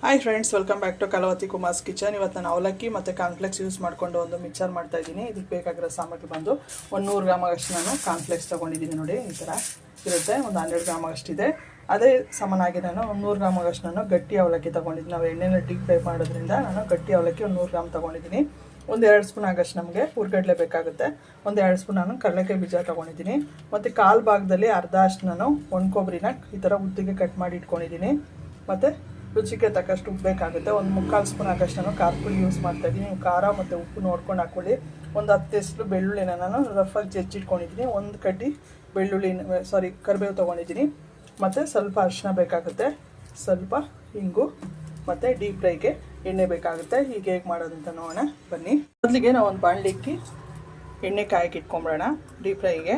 Hi friends welcome back to Kalavathi Kumar's kitchen ಇವತ್ತು ನಾನು ಅವಲಕ್ಕಿ ಮತ್ತು ಕಾನ್ಫ್ಲೆಕ್ಸ್ ಯೂಸ್ ಮಾಡಿಕೊಂಡು ಒಂದು ಮಿಕ್ಸರ್ ಮಾಡ್ತಾ ಇದ್ದೀನಿ. ಇದಕ್ಕೆ ಬೇಕಾಗಿರೋ ಸಾಮಗ್ರಿ ಬಂದು ಒಂದು ನೂರು ಗ್ರಾಮ್ ಆಗಷ್ಟು ನಾನು ಕಾನ್ಫ್ಲೆಕ್ಸ್ ತೊಗೊಂಡಿದ್ದೀನಿ ನೋಡಿ, ಈ ಥರ ಇರುತ್ತೆ. ಒಂದು ಹನ್ನೆರಡು ಗ್ರಾಮ್ ಆಗಷ್ಟಿದೆ ಅದೇ ಸಮನಾಗಿ ನಾನು ಒಂದು ನೂರು ಗ್ರಾಮ್ ಆಗಷ್ಟು ನಾನು ಗಟ್ಟಿ ಅವಲಕ್ಕಿ ತೊಗೊಂಡಿದ್ದೀನಿ. ನಾವು ಎಣ್ಣೆನ ಡೀಪ್ ಫ್ರೈ ಮಾಡೋದ್ರಿಂದ ನಾನು ಗಟ್ಟಿ ಅವಲಕ್ಕಿ ಒಂದು ನೂರು ಗ್ರಾಮ್ ತೊಗೊಂಡಿದ್ದೀನಿ. ಒಂದು ಎರಡು ಸ್ಪೂನ್ ಆಗಷ್ಟು ನಮಗೆ ಹುರ್ಗಡ್ಲೆ ಬೇಕಾಗುತ್ತೆ. ಒಂದು ಎರಡು ಸ್ಪೂನ್ ನಾನು ಕಡಲೆಕಾಯಿ ಬೀಜ ತೊಗೊಂಡಿದ್ದೀನಿ. ಮತ್ತು ಕಾಲು ಭಾಗದಲ್ಲಿ ಅರ್ಧ ಅಷ್ಟು ನಾನು ಒಣ ಕೊಬ್ಬರಿನ ಈ ಥರ ಉದ್ದಿಗೆ ಕಟ್ ಮಾಡಿ ಇಟ್ಕೊಂಡಿದ್ದೀನಿ. ಮತ್ತು ರುಚಿಗೆ ತಕ್ಕಷ್ಟು ಉಪ್ಪು ಬೇಕಾಗುತ್ತೆ. ಒಂದು ಮುಕ್ಕಾಲು ಸ್ಪೂನ್ ಆಗಷ್ಟು ನಾನು ಖಾರ ಪುಡಿ ಯೂಸ್ ಮಾಡ್ತಾ ಇದ್ದೀನಿ. ನೀವು ಖಾರ ಮತ್ತು ಉಪ್ಪು ನೋಡ್ಕೊಂಡು ಹಾಕ್ಕೊಳ್ಳಿ ಒಂದು ಹತ್ತು ಹೆಸರು ಬೆಳ್ಳುಳ್ಳಿನ ನಾನು ರಫಾಗಿ ಜಜ್ಜಿಟ್ಕೊಂಡಿದ್ದೀನಿ ಒಂದು ಕಡ್ಡಿ ಬೆಳ್ಳುಳ್ಳಿ ಸಾರಿ ಕರಿಬೇವು ತೊಗೊಂಡಿದ್ದೀನಿ. ಮತ್ತು ಸ್ವಲ್ಪ ಅರಿಶಿನ ಬೇಕಾಗುತ್ತೆ. ಸ್ವಲ್ಪ ಹಿಂಗು ಮತ್ತು ಡೀಪ್ ಫ್ರೈಗೆ ಎಣ್ಣೆ ಬೇಕಾಗುತ್ತೆ. ಹೀಗೆ ಹೇಗೆ ಮಾಡೋದಂತ ನೋಡೋಣ. ಬನ್ನಿ. ಮೊದಲಿಗೆ ನಾವು ಒಂದು ಬಾಣಲಿ ಇಕ್ಕಿ ಎಣ್ಣೆ ಕಾಯಕ್ಕೆ ಇಟ್ಕೊಂಬಿಡೋಣ ಡೀಪ್ ಫ್ರೈಗೆ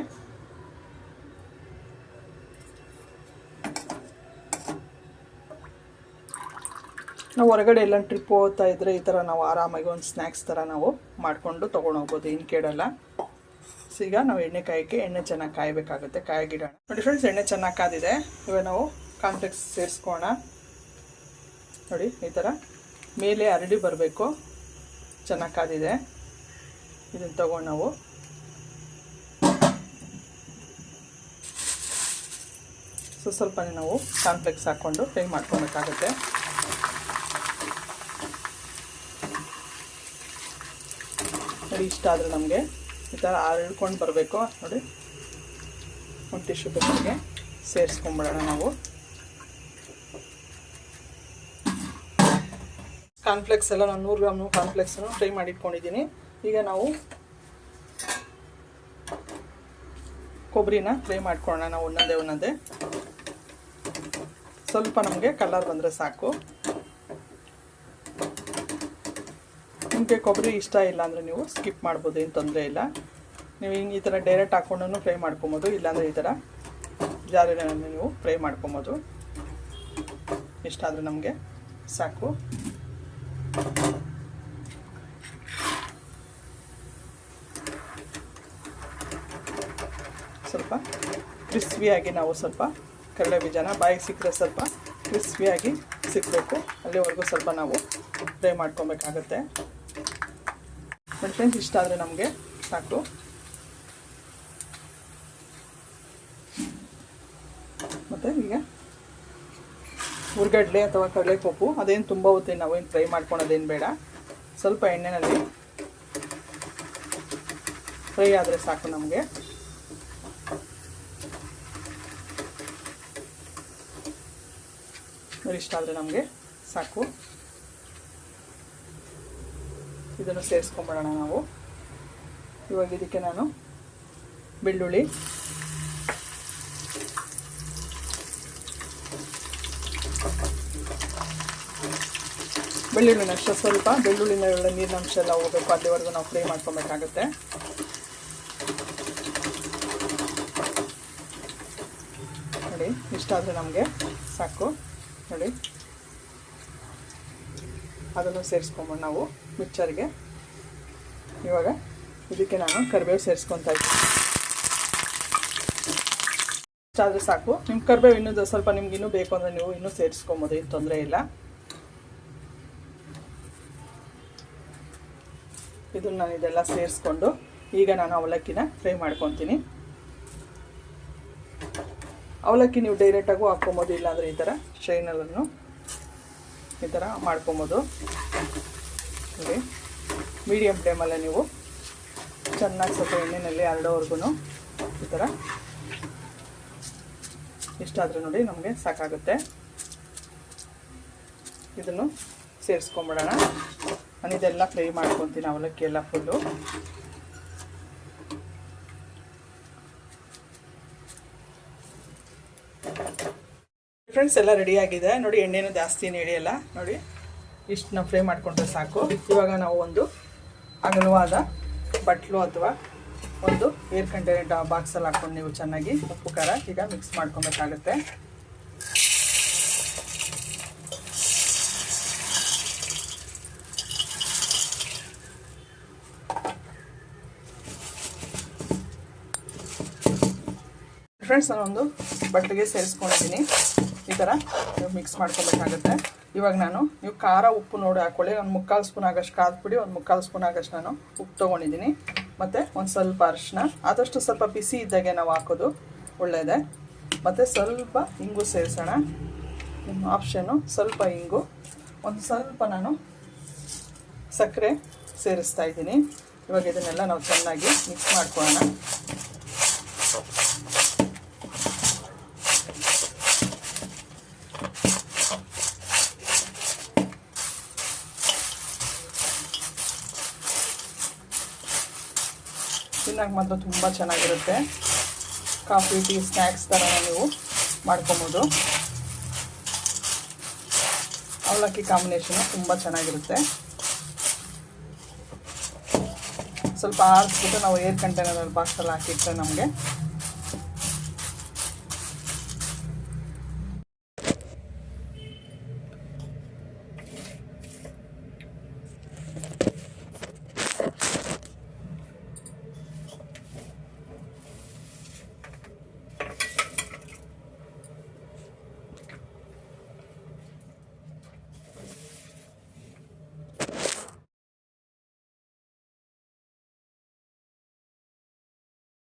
ನಾವು ಹೊರಗಡೆ ಎಲ್ಲ ಟ್ರಿಪ್ ಹೋಗ್ತಾ ಇದ್ರೆ ಈ ಥರ ನಾವು ಆರಾಮಾಗಿ ಒಂದು ಸ್ನ್ಯಾಕ್ಸ್ ಥರ ನಾವು ಮಾಡಿಕೊಂಡು ತೊಗೊಂಡು ಹೋಗ್ಬೋದು. ಏನು ಕೇಳಲ್ಲ. ಸೊ ಈಗ ನಾವು ಎಣ್ಣೆ ಕಾಯಕ್ಕೆ ಎಣ್ಣೆ ಚೆನ್ನಾಗಿ ಕಾಯಬೇಕಾಗುತ್ತೆ. ಕಾಯಾಗಿಡೋಣ. ನೋಡಿ ಫ್ರೆಂಡ್ಸ್ ಎಣ್ಣೆ ಚೆನ್ನಾಗಿ ಕಾದಿದೆ. ಇವಾಗ ನಾವು ಕಾನ್ಫ್ಲೆಕ್ಸ್ ಸೇರಿಸ್ಕೋಣ ನೋಡಿ, ಈ ಥರ ಮೇಲೆ ಅರಡಿ ಬರಬೇಕು. ಚೆನ್ನಾಗಿ ಕಾದಿದೆ. ಇದನ್ನು ತಗೊಂಡು ನಾವು ಸೊ ಸ್ವಲ್ಪನೇ ನಾವು ಕಾನ್ಫ್ಲೆಕ್ಸ್ ಹಾಕ್ಕೊಂಡು ಫ್ರೈ ಮಾಡ್ಕೊಬೇಕಾಗುತ್ತೆ. ನೋಡಿ ಇಷ್ಟ ಆದರೆ ನಮಗೆ ಈ ಥರ ಹರಡ್ಕೊಂಡು ಬರಬೇಕು. ನೋಡಿ. ಒಂದು ಟಿಶ್ಯೂ ಪೇಪರ್ಗೆ ಸೇರಿಸ್ಕೊಂಬಿಡೋಣ ನಾವು. ಕಾನ್ಫ್ಲೆಕ್ಸ್ ಎಲ್ಲ ನಾನು ನೂರು ಗ್ರಾಮ್ ಕಾನ್ಫ್ಲೆಕ್ಸನ್ನು ಫ್ರೈ ಮಾಡಿಟ್ಕೊಂಡಿದ್ದೀನಿ. ಈಗ ನಾವು ಕೊಬ್ಬರಿನ ಫ್ರೈ ಮಾಡ್ಕೊಳ್ಳೋಣ ನಾವು ಒಂದೊಂದೇ ಒಂದೊಂದೇ. ಸ್ವಲ್ಪ ನಮಗೆ ಕಲರ್ ಬಂದರೆ ಸಾಕು. ನಿಮಗೆ ಕೊಬ್ಬರಿ ಇಷ್ಟ ಇಲ್ಲ ಅಂದರೆ ನೀವು ಸ್ಕಿಪ್ ಮಾಡ್ಬೋದು, ಏನು ತೊಂದರೆ ಇಲ್ಲ. ನೀವು ಹಿಂಗೆ ಈ ಥರ ಡೈರೆಕ್ಟ್ ಹಾಕ್ಕೊಂಡು ಫ್ರೈ ಮಾಡ್ಕೊಬೋದು, ಇಲ್ಲಾಂದರೆ ಈ ಥರ ಜಾರಿನಲ್ಲಿ ನೀವು ಫ್ರೈ ಮಾಡ್ಕೊಬೋದು. ಇಷ್ಟ ಆದರೆ ನಮಗೆ, ಸಾಕು. ಸ್ವಲ್ಪ ಕ್ರಿಸ್ಪಿಯಾಗಿ ನಾವು ಸ್ವಲ್ಪ ಕಡಲೆ ಬೀಜನ ಬಾಯಿಗೆ ಸಿಕ್ಕರೆ ಸ್ವಲ್ಪ ಕ್ರಿಸ್ಪಿಯಾಗಿ ಸಿಕ್ಕಬೇಕು ಅಲ್ಲಿವರೆಗೂ ಸ್ವಲ್ಪ ನಾವು ಫ್ರೈ ಮಾಡ್ಕೊಬೇಕಾಗತ್ತೆ. ಬಟ್ ಫ್ರೆಂಡ್ಸ್ ಇಷ್ಟ ಆದರೆ ನಮಗೆ. ಸಾಕು. ಮತ್ತು ಈಗ? ಹುರ್ಗಡ್ಲೆ ಅಥವಾ ಕಡಲೆಪಪ್ಪು, ಅದೇನು ತುಂಬ ಹೊತ್ತೆ ನಾವೇನು ಫ್ರೈ ಮಾಡ್ಕೊಳೋದೇನು ಬೇಡ. ಸ್ವಲ್ಪ ಎಣ್ಣೆಯಲ್ಲಿ ಫ್ರೈ ಆದರೆ ಸಾಕು ನಮಗೆ. ಇಷ್ಟ ಆದರೆ ನಮಗೆ. ಸಾಕು. ಇದನ್ನು ಸೇರಿಸ್ಕೊಂಬಿಡೋಣ ನಾವು. ಇವಾಗ ಇದಕ್ಕೆ ನಾನು ಬೆಳ್ಳುಳ್ಳಿ. ಬೆಳ್ಳುಳ್ಳಿನ ಅಷ್ಟೇ ಸ್ವಲ್ಪ. ಬೆಳ್ಳುಳ್ಳಿನ ನೀರಿನ ಅಂಶ ಎಲ್ಲ ಹೋಗಬೇಕು. ಅಲ್ಲಿವರೆಗೂ ನಾವು ಫ್ರೈ ಮಾಡ್ಕೊಬೇಕಾಗುತ್ತೆ. ನೋಡಿ ಇಷ್ಟ ಆದರೆ ನಮಗೆ ಸಾಕು. ನೋಡಿ. ಅದನ್ನು ಸೇರಿಸ್ಕೊಂಬೋದು ನಾವು. ಮಿಕ್ಚರ್ಗೆ ಇವಾಗ ಇದಕ್ಕೆ ನಾನು ಕರಿಬೇವು ಸೇರಿಸ್ಕೊತಾ ಇದ್ದೀನಿ. ಇಷ್ಟಾದರೆ ಸಾಕು. ನಿಮ್ಮ ಕರಿಬೇವು ಇನ್ನೂ ಸ್ವಲ್ಪ ನಿಮ್ಗೆ ಇನ್ನೂ ಬೇಕು ಅಂದರೆ ನೀವು ಇನ್ನೂ ಸೇರಿಸ್ಕೊಬೋದು, ಏನು ತೊಂದರೆ ಇಲ್ಲ. ಇದನ್ನ ನಾನು ಇದೆಲ್ಲ ಸೇರಿಸ್ಕೊಂಡು ಈಗ ನಾನು ಅವಲಕ್ಕಿನ ಫ್ರೈ ಮಾಡ್ಕೊತೀನಿ. ಅವಲಕ್ಕಿ ನೀವು ಡೈರೆಕ್ಟಾಗೂ ಹಾಕ್ಕೊಬೋದು, ಇಲ್ಲಾಂದರೆ ಈ ಥರ ಶೈನಲ್ಲೂ ಈ ಥರ ಮಾಡ್ಕೊಬೋದು. ನೋಡಿ ಮೀಡಿಯಮ್ ಫ್ಲೇಮಲ್ಲೇ ನೀವು. ಚೆನ್ನಾಗಿ ಸ್ವಲ್ಪ ಎಣ್ಣೆಯಲ್ಲಿ ಹರಡೋವರೆಗೂ ಈ ಥರ. ಇಷ್ಟಾದರೂ ನೋಡಿ ನಮಗೆ ಸಾಕಾಗುತ್ತೆ. ಇದನ್ನು ಸೇರಿಸ್ಕೊಂಬಿಡೋಣ. ನಾನು ಇದೆಲ್ಲ ಫ್ರೈ ಮಾಡ್ಕೊತೀನಿ ಅವಲಕ್ಕಿ ಎಲ್ಲ ಫುಲ್ಲು. ಫ್ರೆಂಡ್ಸ್ ಎಲ್ಲ ರೆಡಿ ಆಗಿದೆ. ನೋಡಿ ಎಣ್ಣೆನೂ ಜಾಸ್ತಿ ಏನು ನೋಡಿ. ಇಷ್ಟು ನಾವು ಫ್ರೈ ಮಾಡಿಕೊಂಡ್ರೆ ಸಾಕು. ಇವಾಗ ನಾವು ಒಂದು ಅಗಲವಾದ ಬಟ್ಲು ಅಥವಾ ಒಂದು ಏರ್ ಕಂಟೈನರ್ ಬಾಕ್ಸಲ್ಲಿ ಹಾಕ್ಕೊಂಡು ನೀವು ಚೆನ್ನಾಗಿ ಉಪ್ಪು, ಖಾರ ಈಗ ಮಿಕ್ಸ್ ಮಾಡ್ಕೊಬೇಕಾಗುತ್ತೆ. ಫ್ರೆಂಡ್ಸ್ ನಾನೊಂದು ಬಟ್ಟೆಗೆ ಸೇರಿಸ್ಕೊಂಡಿದ್ದೀನಿ. ಈ ಥರ ಮಿಕ್ಸ್ ಮಾಡ್ಕೊಬೇಕಾಗುತ್ತೆ ಇವಾಗ ನಾನು, ನೀವು ಖಾರ ಉಪ್ಪು ನೋಡಿ ಹಾಕ್ಕೊಳ್ಳಿ ಒಂದು ಮುಕ್ಕಾಲು ಸ್ಪೂನ್ ಆಗೋಷ್ಟು ಕಾದ್ಬಿಡಿ ಒಂದು ಮುಕ್ಕಾಲು ಸ್ಪೂನ್ ಆಗೋಷ್ಟು ನಾನು ಉಪ್ಪು ತೊಗೊಂಡಿದ್ದೀನಿ. ಮತ್ತು ಒಂದು ಸ್ವಲ್ಪ ಅರಿಶಿನ, ಆದಷ್ಟು ಸ್ವಲ್ಪ ಬಿಸಿ ಇದ್ದಾಗೆ ನಾವು ಹಾಕೋದು. ಒಳ್ಳೆಯದೇ ಮತ್ತು ಸ್ವಲ್ಪ ಇಂಗು ಸೇರಿಸೋಣ. ನಿಮ್ಮ ಆಪ್ಷನ್ನು ಸ್ವಲ್ಪ ಇಂಗು. ಒಂದು ಸ್ವಲ್ಪ ನಾನು ಸಕ್ಕರೆ ಸೇರಿಸ್ತಾ ಇದ್ದೀನಿ. ಇವಾಗ ಇದನ್ನೆಲ್ಲ ನಾವು ಚೆನ್ನಾಗಿ ಮಿಕ್ಸ್ ಮಾಡ್ಕೊಳ್ಳೋಣ. ತಿನ್ನೋಕೆ ಮಾತ್ರ ತುಂಬ ಚೆನ್ನಾಗಿರುತ್ತೆ. ಕಾಫಿ, ಟೀ ಸ್ನ್ಯಾಕ್ಸ್ ಥರ ನೀವು ಮಾಡ್ಕೊಬೋದು. ಅವಲಕ್ಕಿ ಕಾಂಬಿನೇಷನು ತುಂಬ ಚೆನ್ನಾಗಿರುತ್ತೆ. ಸ್ವಲ್ಪ ಆರಿಸ್ಬಿಟ್ಟು ನಾವು ಏರ್ ಕಂಟೈನರಲ್ಲಿ ಬಾಕ್ಸಲ್ಲಿ ಹಾಕಿಟ್ರೆ ನಮಗೆ